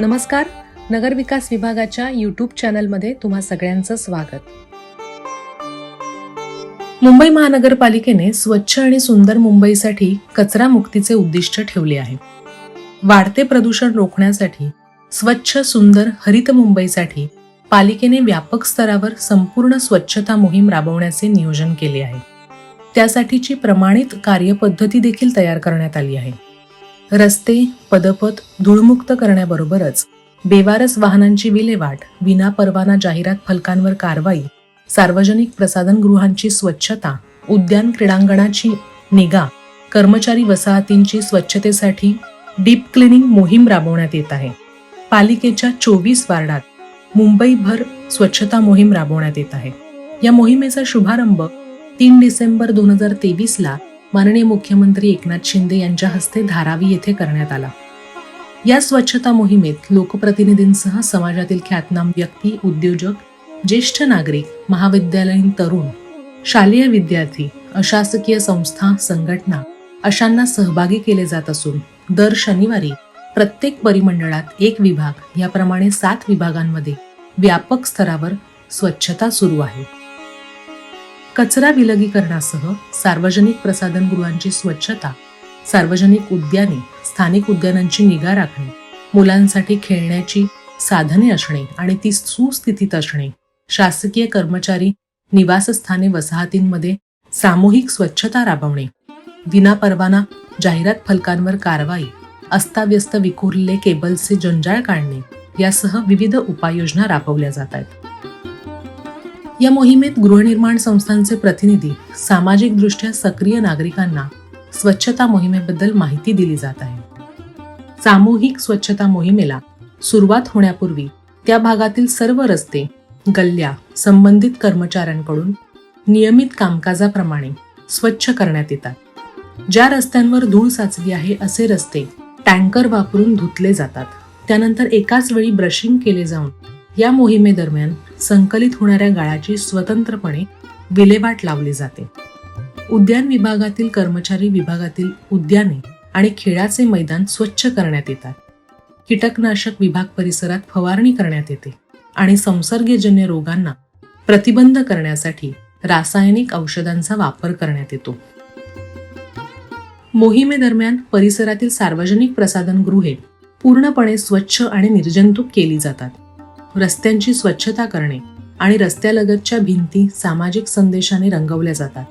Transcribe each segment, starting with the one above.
नमस्कार. नगर विकास विभागाच्या यूट्यूब चॅनलमध्ये तुम्हा सगळ्यांचं स्वागत. मुंबई महानगरपालिकेने स्वच्छ आणि सुंदर मुंबईसाठी कचरा मुक्तीचे उद्दिष्ट ठेवले आहे. वाढते प्रदूषण रोखण्यासाठी स्वच्छ सुंदर हरित मुंबईसाठी पालिकेने व्यापक स्तरावर संपूर्ण स्वच्छता मोहीम राबवण्याचे नियोजन केले आहे. त्यासाठीची प्रमाणित कार्यपद्धती देखील तयार करण्यात आली आहे. रस्ते पदपथ धूळमुक्त करण्याबरोबरच बेवारस वाहनांची विल्हेवाट विना परवाना जाहिरात फलकांवर कारवाई सार्वजनिक प्रसाधनगृहांची स्वच्छता उद्यान क्रीडांगणाची निगा कर्मचारी वसाहतींची स्वच्छतेसाठी डीप क्लिनिंग मोहीम राबवण्यात येत आहे. पालिकेच्या चोवीस वार्डात मुंबईभर स्वच्छता मोहीम राबवण्यात येत आहे. या मोहिमेचा शुभारंभ तीन डिसेंबर दोन हजार तेवीसला माननीय मुख्यमंत्री एकनाथ शिंदे यांच्या हस्ते धारावी येथे करण्यात आला. या स्वच्छता मोहिमेत लोकप्रतिनिधींसह समाजातील ख्यातनाम व्यक्ती उद्योजक ज्येष्ठ नागरिक महाविद्यालयीन तरुण शालेय विद्यार्थी अशासकीय संस्था संघटना अशांना सहभागी केले जात असून दर शनिवारी प्रत्येक परिमंडळात एक विभाग याप्रमाणे सात विभागांमध्ये व्यापक स्तरावर स्वच्छता सुरू आहे. कचरा विलगीकरणासह सार्वजनिक प्रसाधनगृहांची स्वच्छता सार्वजनिक उद्याने स्थानिक उद्यानांची निगा राखणे मुलांसाठी खेळण्याची साधने असणे आणि ती सुस्थितीत असणे शासकीय कर्मचारी निवासस्थाने वसाहतींमध्ये सामूहिक स्वच्छता राबवणे विनापरवाना जाहिरात फलकांवर कारवाई अस्ताव्यस्त विखुरलेले केबल्सचे जंजाळ काढणे यासह विविध उपाययोजना राबवल्या जात आहेत. या मोहिमेत गृहनिर्माण संस्थांचे प्रतिनिधी सामाजिकदृष्ट्या सक्रिय नागरिकांना स्वच्छता मोहिमेबद्दल माहिती दिली जात आहे. सामूहिक स्वच्छता मोहिमेला सुरुवात होण्यापूर्वी त्या भागातील सर्व रस्ते गल्ल्या संबंधित कर्मचाऱ्यांकडून नियमित कामकाजाप्रमाणे स्वच्छ करण्यात येतात. ज्या रस्त्यांवर धूळ साचली आहे असे रस्ते टँकर वापरून धुतले जातात. त्यानंतर एकाच वेळी ब्रशिंग केले जाऊन या मोहिमेदरम्यान संकलित होणाऱ्या गाळाची स्वतंत्रपणे विल्हेवाट लावली जाते. उद्यान विभागातील कर्मचारी विभागातील उद्याने आणि खेळाचे मैदान स्वच्छ करण्यात येतात. कीटकनाशक विभाग परिसरात फवारणी करण्यात येते आणि संसर्गजन्य रोगांना प्रतिबंध करण्यासाठी रासायनिक औषधांचा वापर करण्यात येतो. मोहिमेदरम्यान परिसरातील सार्वजनिक प्रसाधनगृहे पूर्णपणे स्वच्छ आणि निर्जंतुक केली जातात. रस्त्यांची स्वच्छता करणे आणि रस्त्यालगतच्या भिंती सामाजिक संदेशाने रंगवल्या जातात.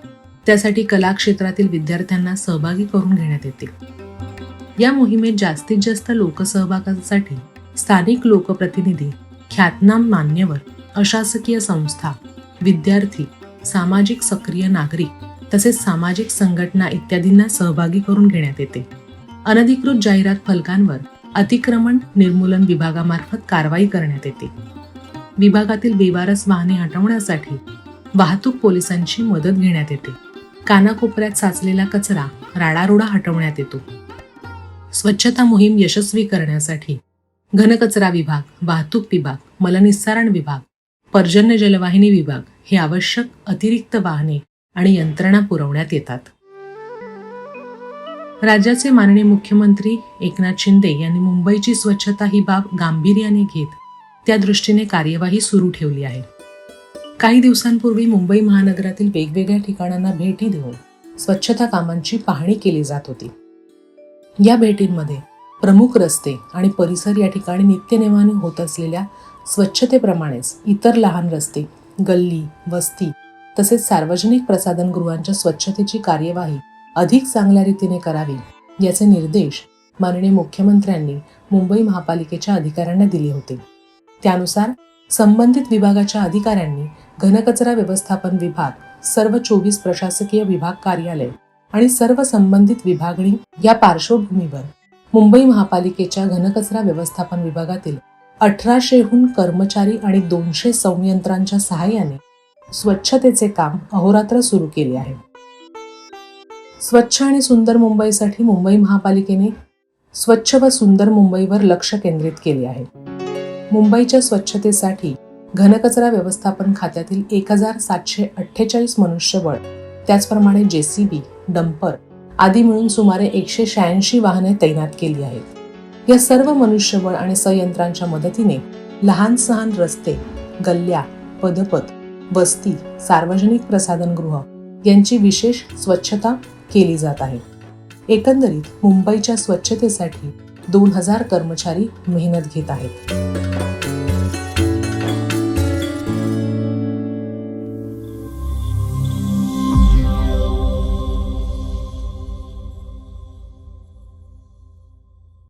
त्यासाठी कला क्षेत्रातील विद्यार्थ्यांना सहभागी करून घेण्यात येते. या मोहिमेत जास्तीत जास्त लोकसहभागासाठी स्थानिक लोकप्रतिनिधी ख्यातनाम मान्यवर अशासकीय संस्था विद्यार्थी सामाजिक सक्रिय नागरिक तसेच सामाजिक संघटना इत्यादींना सहभागी करून घेण्यात येते. अनधिकृत जाहिरात फलकांवर अतिक्रमण निर्मूलन विभागामार्फत कारवाई करण्यात येते. विभागातील बेवारस वाहने हटवण्यासाठी वाहतूक पोलिसांची मदत घेण्यात येते. कानाकोपऱ्यात साचलेला कचरा राडारोडा हटवण्यात येतो. स्वच्छता मोहीम यशस्वी करण्यासाठी घनकचरा विभाग वाहतूक विभाग मलनिस्सारण विभाग पर्जन्य जलवाहिनी विभाग हे आवश्यक अतिरिक्त वाहने आणि यंत्रणा पुरवण्यात येतात. राज्याचे माननीय मुख्यमंत्री एकनाथ शिंदे यांनी मुंबईची स्वच्छता ही बाब गांभीर्याने घेत त्या दृष्टीने कार्यवाही सुरू ठेवली आहे. काही दिवसांपूर्वी मुंबई महानगरातील वेगवेगळ्या ठिकाणांना भेटी देऊन स्वच्छता कामांची पाहणी केली जात होती. या भेटींमध्ये प्रमुख रस्ते आणि परिसर या ठिकाणी नित्यनेमाने होत असलेल्या स्वच्छतेप्रमाणेच इतर लहान रस्ते गल्ली वस्ती तसेच सार्वजनिक प्रसाधनगृहांच्या स्वच्छतेची कार्यवाही अधिक चांगल्या रीतीने करावी याचे निर्देश माननीय मुख्यमंत्र्यांनी मुंबई महापालिकेच्या अधिकाऱ्यांना दिले होते. त्यानुसार संबंधित विभागाच्या अधिकाऱ्यांनी घनकचरा व्यवस्थापन विभाग सर्व चोवीस प्रशासकीय विभाग कार्यालय आणि सर्व संबंधित विभागणी या पार्श्वभूमीवर मुंबई महापालिकेच्या घनकचरा व्यवस्थापन विभागातील अठराशेहून कर्मचारी आणि दोनशे संयंत्रांच्या सहाय्याने स्वच्छतेचे काम अहोरात्र सुरू केले आहे. स्वच्छ आणि सुंदर मुंबईसाठी मुंबई महापालिकेने स्वच्छ व सुंदर मुंबईवर लक्ष केंद्रित केले आहे. मुंबईच्या स्वच्छतेसाठी घनकचरा व्यवस्थापन खात्यातील एक हजार सातशे अठ्ठेचाळीस मनुष्यबळ त्याचप्रमाणे जेसीबी डंपर आदी मिळून सुमारे एकशे शहाऐंशी वाहने तैनात केली आहेत. या सर्व मनुष्यबळ आणि संयंत्रांच्या मदतीने लहान सहान रस्ते गल्ल्या पदपथ वस्ती सार्वजनिक प्रसाधनगृह यांची विशेष स्वच्छता केली जात आहे. एकंदरीत मुंबईच्या स्वच्छतेसाठी दोन हजार कर्मचारी मेहनत घेत आहेत.